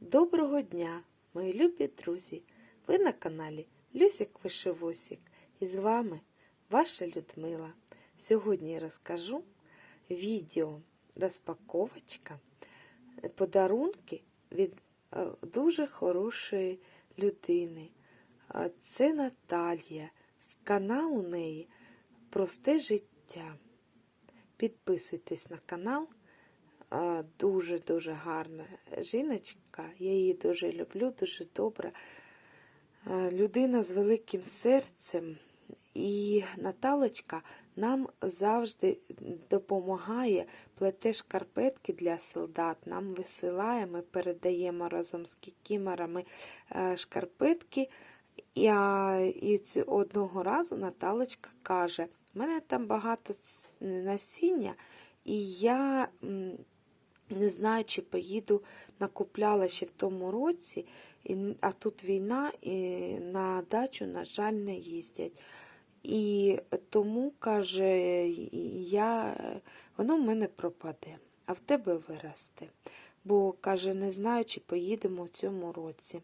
Доброго дня, мої любі друзі! Ви на каналі Люсік Вишивосік і з вами ваша Людмила. Сьогодні я розкажу відео розпаковочка е, подарунки від е, дуже хорошої людини. Це Наталія. Канал у неї Просте життя. Підписуйтесь на канал. Дуже-дуже гарна жіночка. Я її дуже люблю, дуже добра. Людина з великим серцем. І Наталочка нам завжди допомагає, плете шкарпетки для солдат. Нам висилає, ми передаємо разом з кікімерами е, шкарпетки. І, і одного разу Наталочка каже: в мене там багато насіння, і я не знаю, чи поїду, накупляла ще в тому році, а тут війна, і на дачу, на жаль, не їздять. І тому, каже, я, воно в мене пропаде, а в тебе виросте. Бо, каже, не знаю, чи поїдемо в цьому році.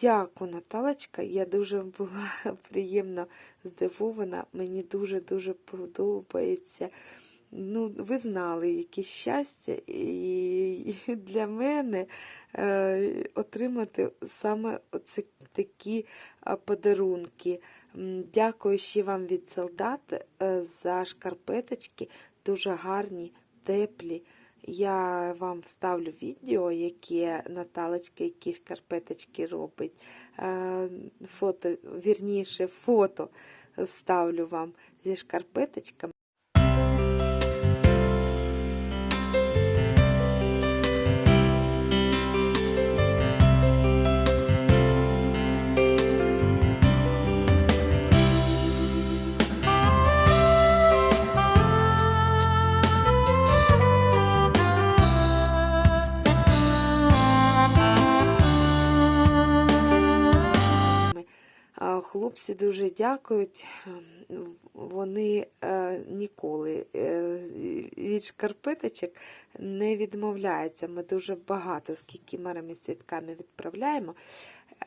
Дякую, Наталочка. Я дуже була приємно здивована. Мені дуже-дуже подобається. Ну, ви знали, яке щастя, і для мене е, отримати саме оці такі подарунки. Дякую ще вам від солдат е, за шкарпеточки, дуже гарні, теплі. Я вам вставлю відео, яке Наталочка, які шкарпеточки робить. Е, Фото, вірніше, фото вставлю вам зі шкарпеточками. Дякують. Вони е, ніколи е, від шкарпеточок не відмовляються. Ми дуже багато з кікімерами сітками відправляємо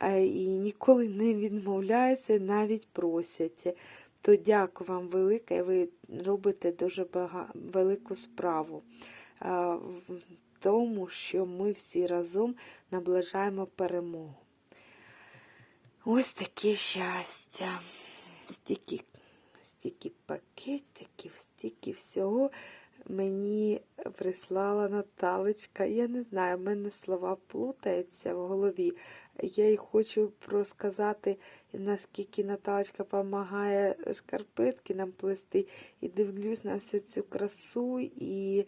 е, і ніколи не відмовляються, навіть просять. То дякую вам велике, ви робите дуже бага... велику справу в тому, що ми всі разом наближаємо перемогу. Ось таке щастя. Стільки, стільки пакетиків, стільки всього мені прислала Наталочка. Я не знаю, в мене слова плутаються в голові. Я їй хочу розказати, наскільки Наталочка допомагає шкарпетки нам плести. І дивлюсь на всю цю красу і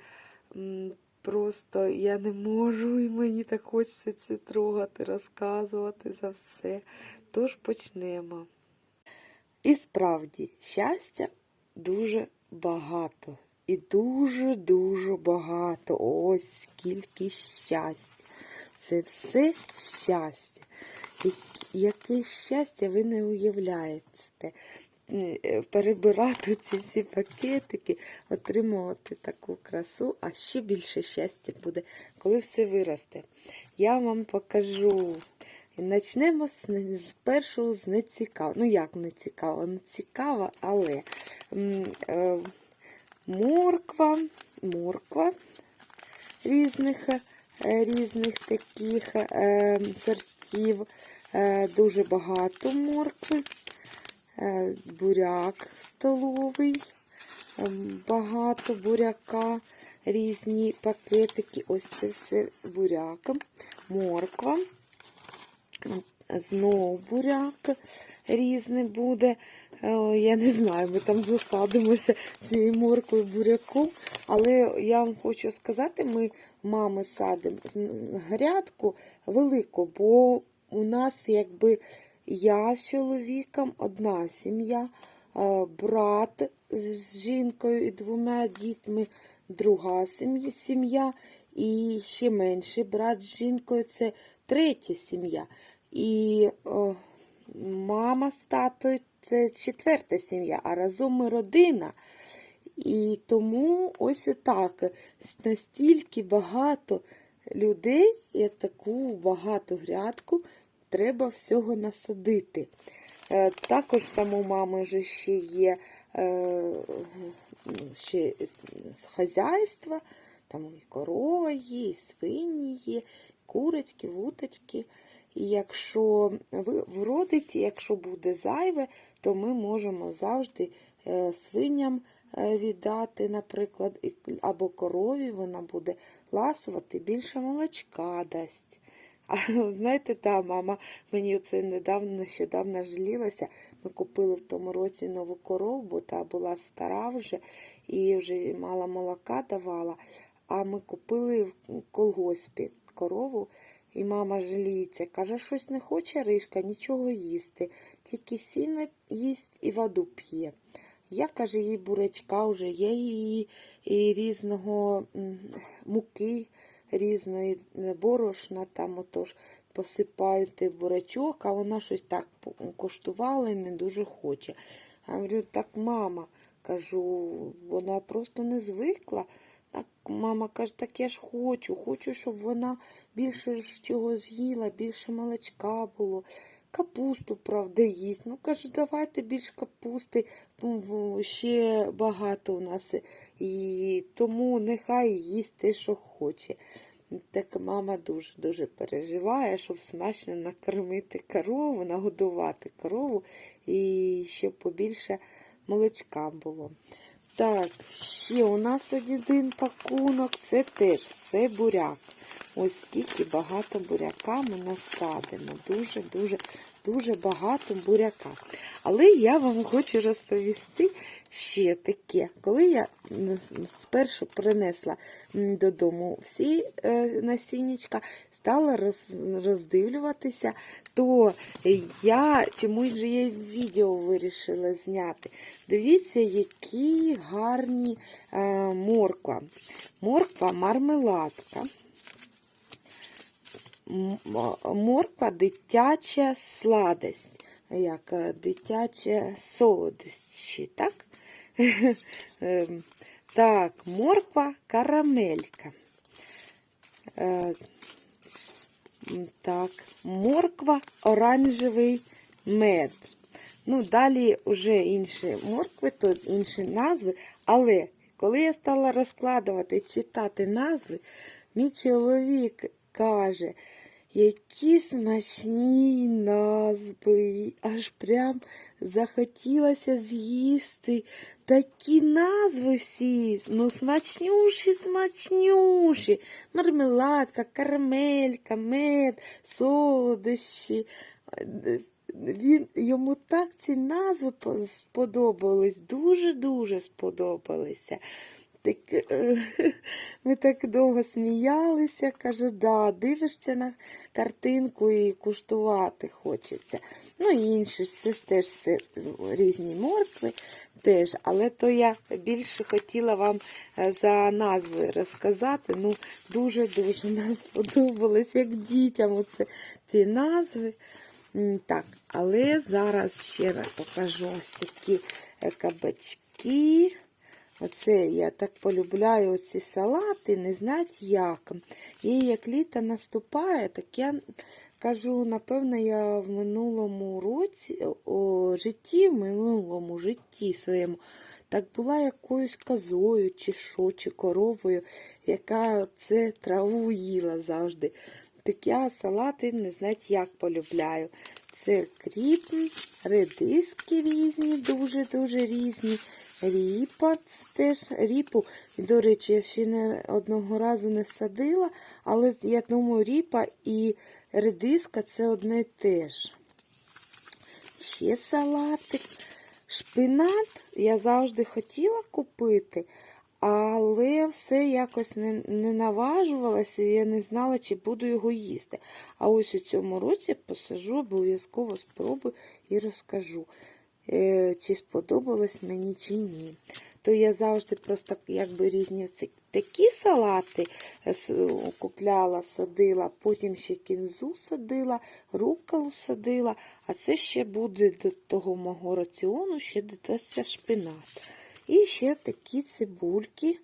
просто я не можу, і мені так хочеться це трогати, розказувати за все. Тож почнемо. І справді, щастя дуже багато. І дуже-дуже багато. Ось скільки щастя. Це все щастя. Яке щастя ви не уявляєте. Е, Перебирати ці всі пакетики, отримувати таку красу, а ще більше щастя буде, коли все виросте. Я вам покажу. Начнемо з, першого з нецікавого. Ну, як не цікаво? Не цікаво, але е, морква, морква різних, е, різних таких е, сортів, дуже багато моркви, буряк столовий, багато буряка, різні пакетики. Ось це все буряк, морква. Знову буряк різний буде. Е, Я не знаю, ми там засадимося цією моркою буряком. Але я вам хочу сказати, ми мами садимо грядку велику, бо у нас якби я з чоловіком, одна сім'я, е, брат з жінкою і двома дітьми, друга сім'я, і ще менший брат з жінкою це третя сім'я. І о, мама з татою це четверта сім'я, а разом ми родина. І тому ось отак настільки багато людей і таку багату грядку треба всього насадити. Е, Також там у мами вже ще є е, ще з хазяйства, там і корова є, і свині є, курочки, вуточки. І якщо ви- вродить, якщо буде зайве, то ми можемо завжди е, свиням е, віддати, наприклад, або корові, вона буде ласувати, більше молочка дасть. А знаєте, та мама мені оце недавно нещодавно жалілася. Ми купили в тому році нову корову, бо та була стара вже і вже мало молока давала. А ми купили в колгоспі корову, і мама жаліється. Каже, щось не хоче ришка нічого їсти, тільки сіно їсть і воду п'є. Я, каже, їй бурячка вже є її і різного муки, різної борошна, там отож посипають бурячок, а вона щось так коштувала і не дуже хоче. Я говорю, так мама, кажу, вона просто не звикла. Мама каже, так я ж хочу, хочу, щоб вона більше ж чого з'їла, більше молочка було. Капусту, правда, їсть. Ну, кажу, давайте більш капусти, ще багато у нас. І тому нехай їсть те, що хоче. Так мама дуже-дуже переживає, щоб смачно накормити корову, нагодувати корову і щоб побільше молочка було. Так, ще у нас один пакунок, це теж все буряк. Ось скільки багато буряка ми насадимо. Дуже-дуже дуже багато буряка. Але я вам хочу розповісти ще таке. Коли я спершу принесла додому всі е, насіннячка, стала роз, роздивлюватися, то я чомусь же я відео вирішила зняти. Дивіться, які гарні е, морква. Морква мармеладка. Морква дитяча сладость, як е, дитяча солодость, ще, так? Ем, Так, морква карамелька. Так, морква оранжевий мед. Ну, далі вже інші моркви, то інші назви. Але коли я стала розкладувати, читати назви, мій чоловік каже, які смачні назви, аж прям захотілося з'їсти. Такі назви всі, ну смачнющі, смачнющі. Мармеладка, карамелька, мед, солодощі. Він, йому так ці назви сподобались, дуже-дуже сподобалися. Так, ми так довго сміялися, каже, да, дивишся на картинку і куштувати хочеться. Ну і інші це ж теж все, різні моркви, теж, але то я більше хотіла вам е, за назви розказати. Ну, дуже-дуже нам сподобалось, як дітям оце ці назви. Так, але зараз ще раз покажу ось такі е, кабачки. Оце я так полюбляю ці салати, не знати як. І як літо наступає, так я кажу, напевно, я в минулому році, о, житті, в минулому житті своєму, так була якоюсь козою, чи що, чи коровою, яка це траву їла завжди. Так я салати не знати як полюбляю. Це кріп, редиски різні, дуже-дуже різні. Ріпа, це теж ріпу. До речі, я ще не одного разу не садила, але я думаю, ріпа і редиска це одне і те ж. Ще салатик. Шпинат я завжди хотіла купити, але все якось не, не наважувалася, я не знала, чи буду його їсти. А ось у цьому році посажу, обов'язково спробую і розкажу, е, чи сподобалось мені, чи ні. То я завжди просто якби різні такі салати е, купляла, садила, потім ще кінзу садила, рукколу садила, а це ще буде до того мого раціону, ще додасться шпинат. І ще такі цибульки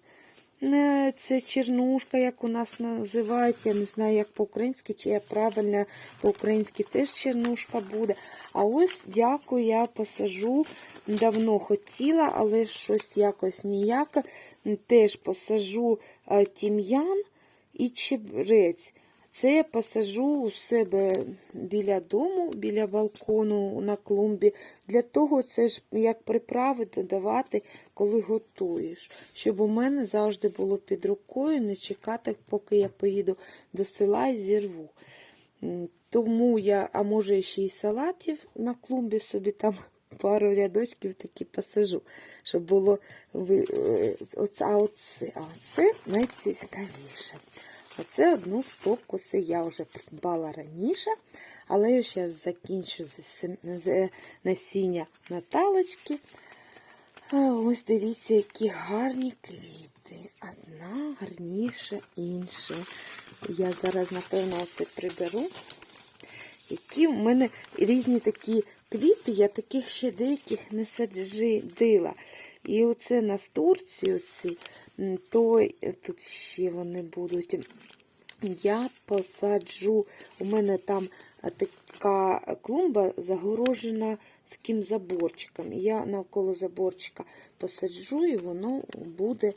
Це чернушка, як у нас називають. Я не знаю, як по-українськи, чи я правильно по-українськи теж чернушка буде. А ось, дякую, я посажу. Давно хотіла, але щось якось ніяке. Теж посажу е, тім'ян і чебрець. Це посажу у себе біля дому, біля балкону на клумбі. Для того це ж як приправи додавати, коли готуєш. Щоб у мене завжди було під рукою, не чекати, поки я поїду до села і зірву. Тому я, а може ще й салатів на клумбі собі там пару рядочків такі посажу, щоб було е, а оце, а оце найцікавіше. Оце одну стопку, це я вже придбала раніше, але я зараз закінчу з насіння Наталочки. Ось дивіться, які гарні квіти. Одна гарніша інша. Я зараз, напевно, оце приберу. Які в мене різні такі квіти, я таких ще деяких не саджила. І оце настурці, оці, то е, тут ще вони будуть. Я посаджу, у мене там е, така клумба загорожена таким заборчиком. Я навколо заборчика посаджу, і воно буде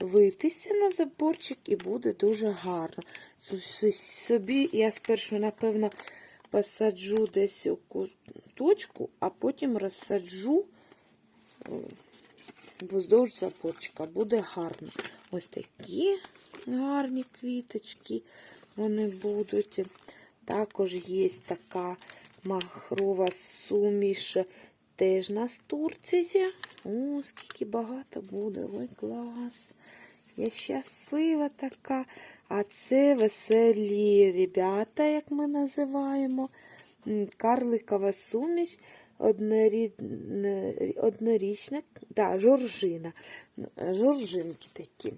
витися на заборчик і буде дуже гарно. Собі я спершу, напевно, посаджу десь у куточку, а потім розсаджу е, вздовж заборчика. Буде гарно. Ось такі гарні квіточки вони будуть. Також є така махрова суміш, теж на Турції. О, скільки багато буде. Ой, клас. Я щаслива така. А це веселі ребята, як ми називаємо. Карликова суміш, однорічна, да, жоржина. Жоржинки такі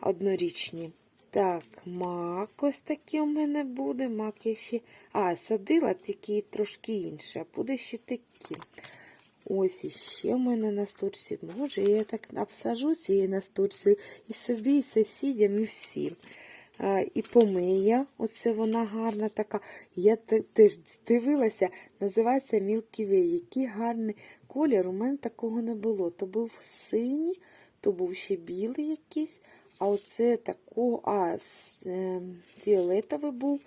однорічні. Так, мак ось такий у мене буде. Мак я ще. А, садила такі трошки інші, а буде ще такі. Ось іще у мене настурці. Може, я так обсажу цією настурцією і собі, і сусідям, і всім. А, і помия, оце вона гарна така. Я теж дивилася, називається Way. Який гарний колір. У мене такого не було. То був синій, то був ще білий якийсь, а оце такого, а е, фіолетовий був.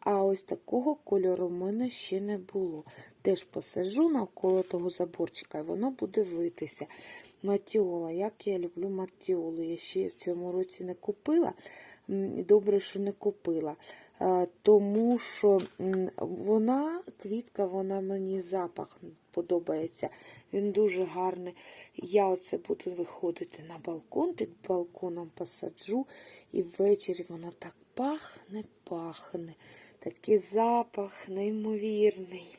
А ось такого кольору в мене ще не було. Теж посажу навколо того заборчика, і воно буде витися. Матіола, як я люблю матіолу. Я ще в цьому році не купила. Добре, що не купила. Е, Тому що вона, квітка, вона мені запах подобається. Він дуже гарний. Я оце буду виходити на балкон, під балконом посаджу, і ввечері воно так пахне, пахне. Такий запах неймовірний.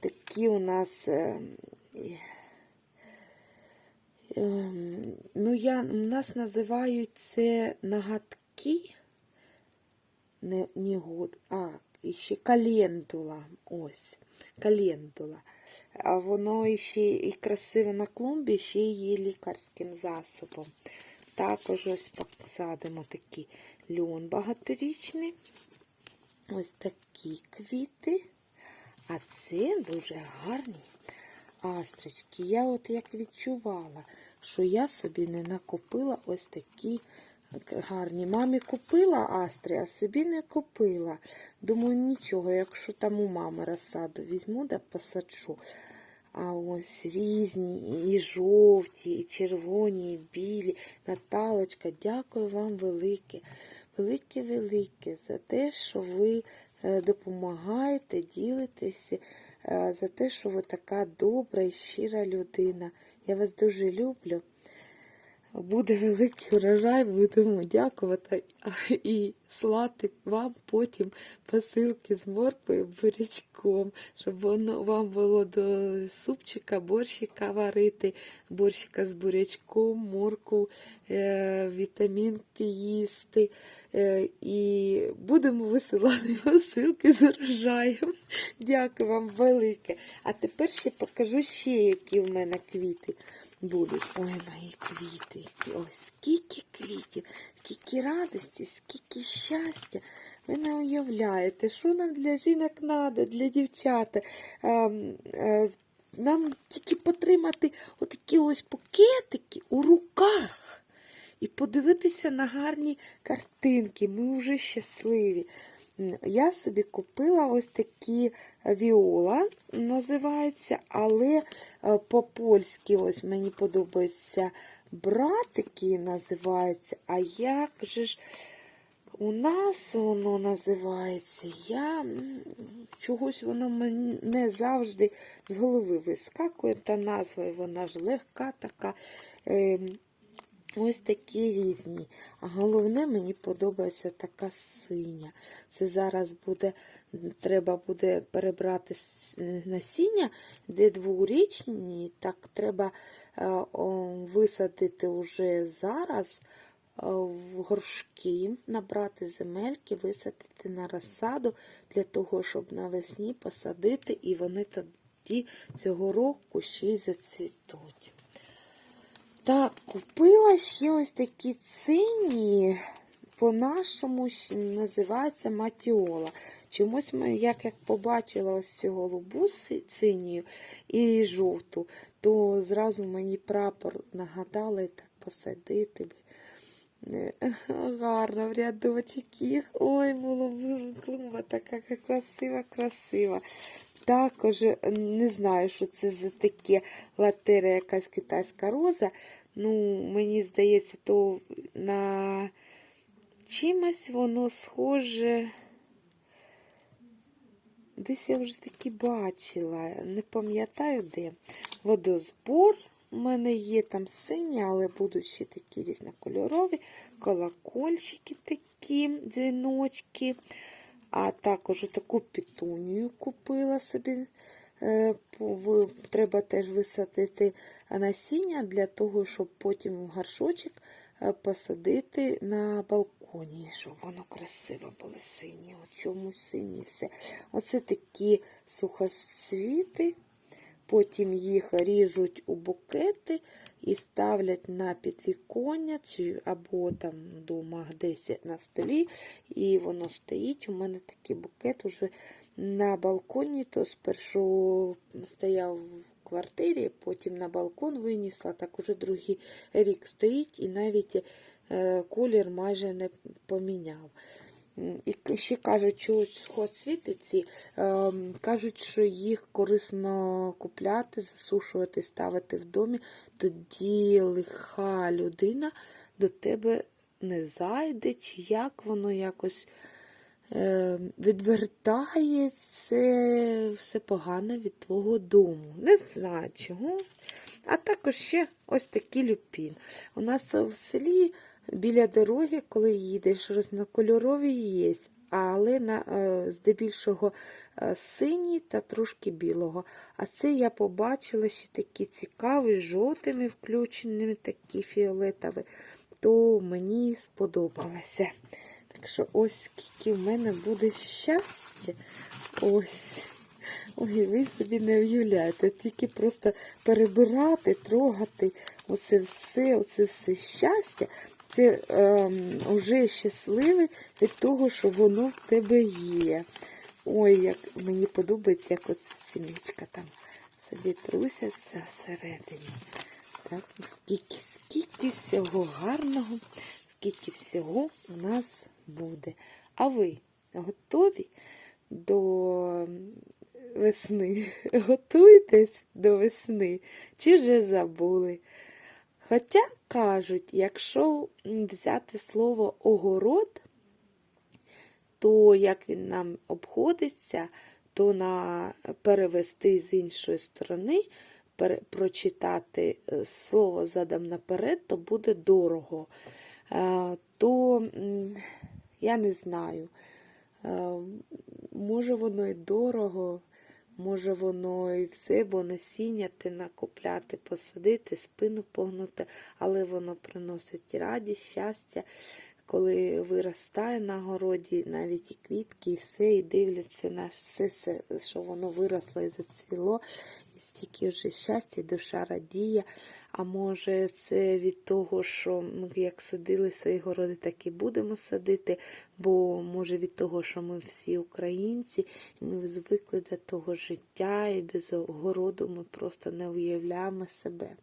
Такі у нас. Ем, Ну, я, у нас називають це нагадки. Не, не год, а ще календула. Ось, календула. А воно ще і красиве на клумбі, ще є лікарським засобом. Також ось посадимо такий льон багаторічний. Ось такі квіти. А це дуже гарні астрички. Я от як відчувала, що я собі не накопила ось такі гарні. Мамі купила астри, а собі не купила. Думаю, нічого, якщо там у мами розсаду візьму, да посаджу. А ось різні, і жовті, і червоні, і білі. Наталочка, дякую вам велике, велике-велике за те, що ви допомагаєте, ділитеся, е, за те, що ви така добра і щира людина. Я вас дуже люблю. Буде великий урожай, будемо дякувати і слати вам потім посилки з морквою, бурячком, щоб воно вам було до супчика, борщика варити, борщика з бурячком, морку, е, вітамінки їсти. Е, і будемо висилати посилки з урожаєм. Дякую вам велике. А тепер ще покажу ще, які в мене квіти. Будуть. Ой, мої квіти. Ой, скільки квітів, скільки радості, скільки щастя. Ви не уявляєте, що нам для жінок треба, для дівчат. Ем, е, Нам тільки потримати отакі ось пакетики у руках і подивитися на гарні картинки. Ми вже щасливі. Я собі купила ось такі віола, називається, але е, по-польськи ось мені подобається братики називається. А як же ж у нас воно називається? Я чогось воно мене завжди з голови вискакує та назва, вона ж легка така. Ось такі різні. А головне, мені подобається така синя. Це зараз буде, треба буде перебрати насіння, де дворічні, так треба е, висадити вже зараз е, в горшки, набрати земельки, висадити на розсаду для того, щоб навесні посадити, і вони тоді цього року ще й зацвітуть. Так, купила ще ось такі цині, по-нашому називається матіола. Чомусь ми, як, як побачила ось цю голубу си- синю і жовту, то зразу мені прапор нагадали так посадити би. Е, Гарно в рядочок їх. Ой, клумба така красива, красива. Також е, не знаю, що це за таке латера, якась китайська роза. Ну, мені здається, то на чимось воно схоже. Десь я вже таки бачила, не пам'ятаю де. Водозбор у мене є там сині, але будуть ще такі різнокольорові, колокольчики такі, дзвіночки. А також таку пітунію купила собі. Е, Треба теж висадити насіння для того, щоб потім в горшочок е, посадити на балконі, щоб воно красиво було синє. От чому сині все. Оце такі сухоцвіти. Потім їх ріжуть у букети і ставлять на підвіконня або там вдома десь на столі. І воно стоїть. У мене такий букет уже на балконі, то спершу стояв в квартирі, потім на балкон винесла, так уже другий рік стоїть і навіть е, колір майже не поміняв. І ще кажуть, що сухоцвіти ці, ем, кажуть, що їх корисно купляти, засушувати, ставити в домі, тоді лиха людина до тебе не зайде, чи як воно якось е, відвертає це все погане від твого дому. Не знаю чого. А також ще ось такий люпін. У нас в селі біля дороги, коли їдеш, різнокольорові є, але на, е, здебільшого е, синій та трошки білого. А це я побачила ще такі цікаві, жовтими включеними, такі фіолетові, то мені сподобалося. Так що ось скільки в мене буде щастя. Ось. Ой, ви собі не уявляєте, тільки просто перебирати, трогати оце все, оце все щастя. Це ем, вже щасливий від того, що воно в тебе є. Ой, як мені подобається, як оце сімечка там собі трусяться всередині. Так, ну, скільки, скільки всього гарного, скільки всього у нас буде. А ви готові до весни? Готуйтесь до весни, чи вже забули? Хоча кажуть, якщо взяти слово огород, то як він нам обходиться, то на перевести з іншої сторони, прочитати е, слово задам наперед, то буде дорого. Е, То я не знаю. Е, Може воно і дорого, може воно і все, бо насіння ти накопляти, посадити, спину погнути, але воно приносить радість, щастя, коли виростає на городі, навіть і квітки, і все, і дивляться на все, все, що воно виросло і зацвіло. І стільки вже щастя, і душа радіє. А може, це від того, що ми як садили свої городи, так і будемо садити. Бо може від того, що ми всі українці, і ми звикли до того життя, і без городу ми просто не уявляємо себе.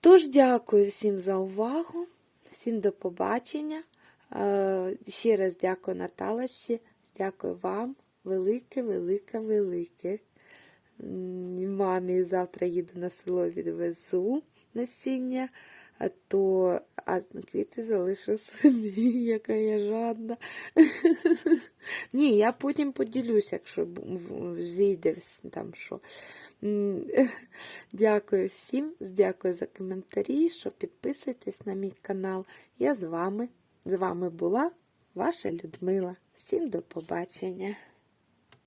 Тож дякую всім за увагу, всім до побачення. Е, Ще раз дякую Наталаші, дякую вам. Велике, велике, велике. Мамі завтра їду на село, відвезу насіння, то а квіти залишу собі, яка я жадна. Ні, я потім поділюсь, якщо зійде там що. Дякую всім, дякую за коментарі, що підписуйтесь на мій канал. Я з вами. З вами була ваша Людмила. Всім до побачення.